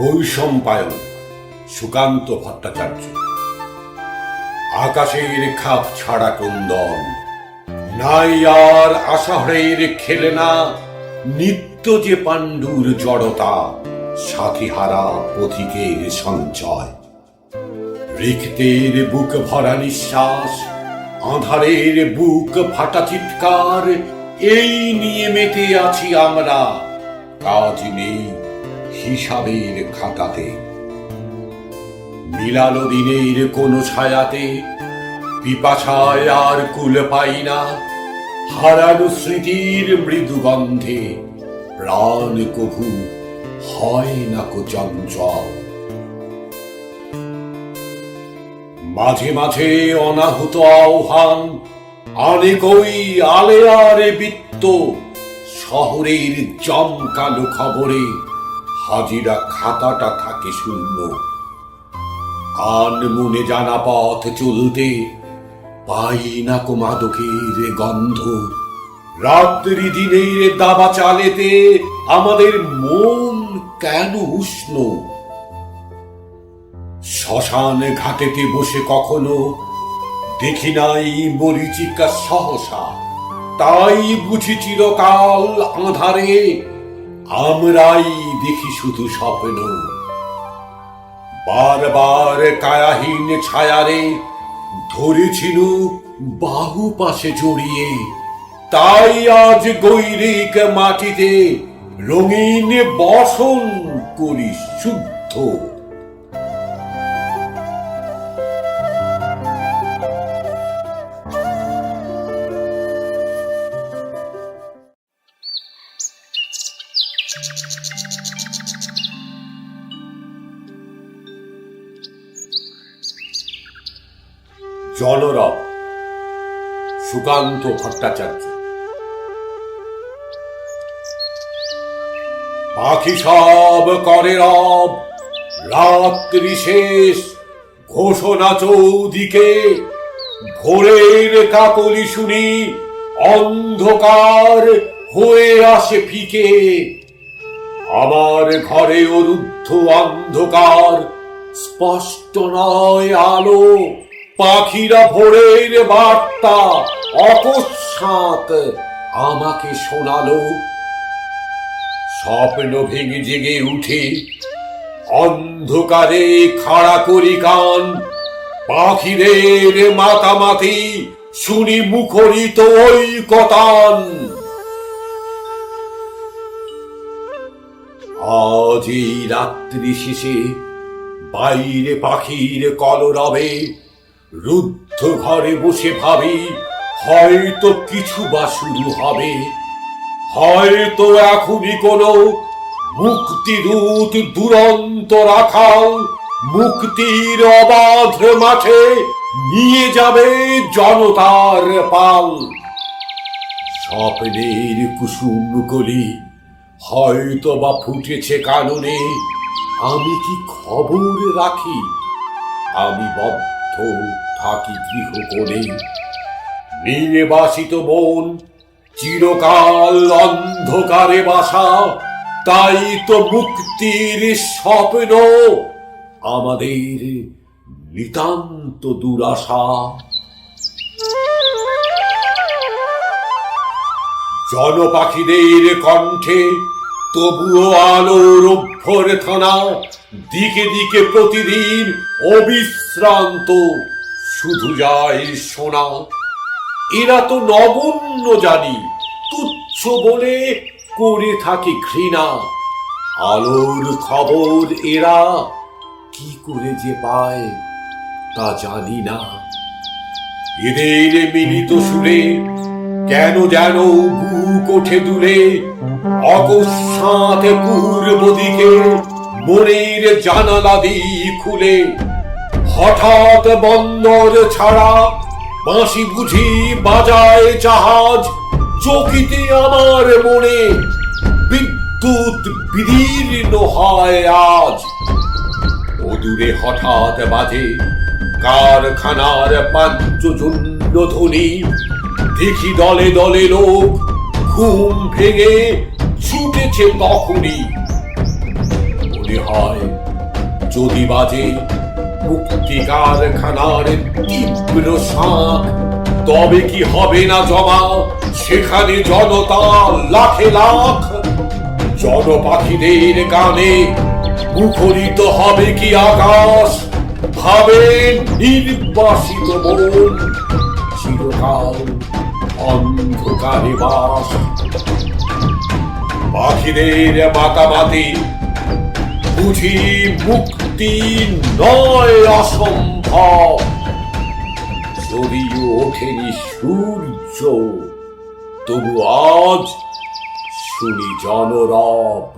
বৈষম্পায়ন, সুকান্ত ভট্টাচার্য। আকাশের খাপ ছাড়া কুন্দন, নাই আর আষাঢ়ের খেলে না নিত্য যে পাণ্ডুর জড়তা, সাথীহারা পথিকের সঞ্চয়। রিক্তের বুক ভরা নিঃশ্বাস, আধারের বুক ফাটা চিৎকার, এই নিয়ে মেতে আছি আমরা, কাজ নেই হিসাবের খাতাতে। মিলালো দিনের কোন ছায়াতে পিপাসায় আর কুল পাই না। হারানো স্মৃতির মৃদু গন্ধে প্রাণ কভু হয় না কো চঞ্চল। মাঝে মাঝে অনাহুত আহ্বান অনেকই আলেয়ারে বৃত্ত শহরের জমকালো খবরে। হাজিরা খাতাটা থাকে শূন্য। আন মনে জানা পথ চলতে পাই না কো মাদকের গন্ধ। রাত্রি দিনের দাবা চালেতে আমাদের মন কেন উষ্ণ? শ্মশান ঘাটেতে বসে কখনো দেখি নাই মরিচিকা সহসা। তাই বুঝি চিরকাল আধারে আমরাই দেখি শুধু স্বপ্ন। বারবার কায়াহীন ছায়ারে ধরেছিল বাহু পাশে জড়িয়ে। তাই আজ গৈরিক মাটিতে রঙিন বসন করি শুদ্ধ। জলরব সুকান্ত ভট্টাচার্য। পাখি সব করে রব, রাত্রি শেষ, ঘোষণা চৌদিকে, ভোরের কাকলি শুনি, অন্ধকার হয়ে আসে ফিকে। আমার ঘরে অরুদ্ধ অন্ধকার, স্পষ্ট নয় আলো পাখিরা ভোরের বার্তা, অকস্মাৎ আমাকে শোনালো। স্বপ্ন ভেঙে জেগে উঠে অন্ধকারে খাড়া করি কান, পাখিদের মাতামাতি শুনি মুখরিত ওই কতান আজ এই রাত্রি শেষে বাইরে পাখির কলরবে রুদ্ধ ঘরে বসে ভাবি, হয়তো কিছু বা শুরু হবে। হয়তো এখনই কোনো মুক্তিদূত দুরন্ত রাখাল মুক্তির অবাধ মাঠে নিয়ে যাবে জনতার পাল। স্বপ্নের কুসুম কলি হয়তো বা ফুটেছে কাননে। আমি কি খবর রাখি? আমি বদ্ধ থাকি গৃহ করে নির্বাসিত মন চিরকাল অন্ধকারে বাসা, তাই তো মুক্তির স্বপ্ন আমাদের নিতান্ত দুরাশা। জনপাখিদের কণ্ঠে তবুও আলোর অভ্যর্থনা দিকে দিকে প্রতিদিন অবিশ্রান্ত, শুধু যায় শোনা এরা তো নগণ্য জানি, তুচ্ছ বলে করে থাকে ঘৃণা। আলোর খবর এরা কি করে যে পায় তা জানি না। এদের মিলিত সুরে কেন যেন বুক ওঠে দূরে অকস্মাৎ পূর্ব দিকে মনের জানালা দি খুলে হঠাৎ বন্দর ছাড়া বাঁশি বুঝি বাজায় জাহাজ। চকিতে আমার মনে বিদ্যুৎ বিদীর্ণ হয় আজ। অদূরে হঠাৎ বাজে কারখানার পাঞ্চজন্য ধ্বনি। দেখি দলে দলে লোক ঘুম ভেঙে ছুটেছে তখনই। মনে হয়, যদি বাজে মুক্তিকার খানার তীব্র শাঁখ তবে কি হবে না জমা? সেখানে জনতা লাখে লাখ। জন পাখিদের গানে মুখরিত হবে কি আকাশ? ভাবে নির্বাসিত মন। চিরকাল অন্ধকারে বাস। পাখিদের মাতামাতি বুঝি মুক্তি নয় অসম্ভব। যদিও ওঠেনি সূর্য তবু আজ শুনি জনরব।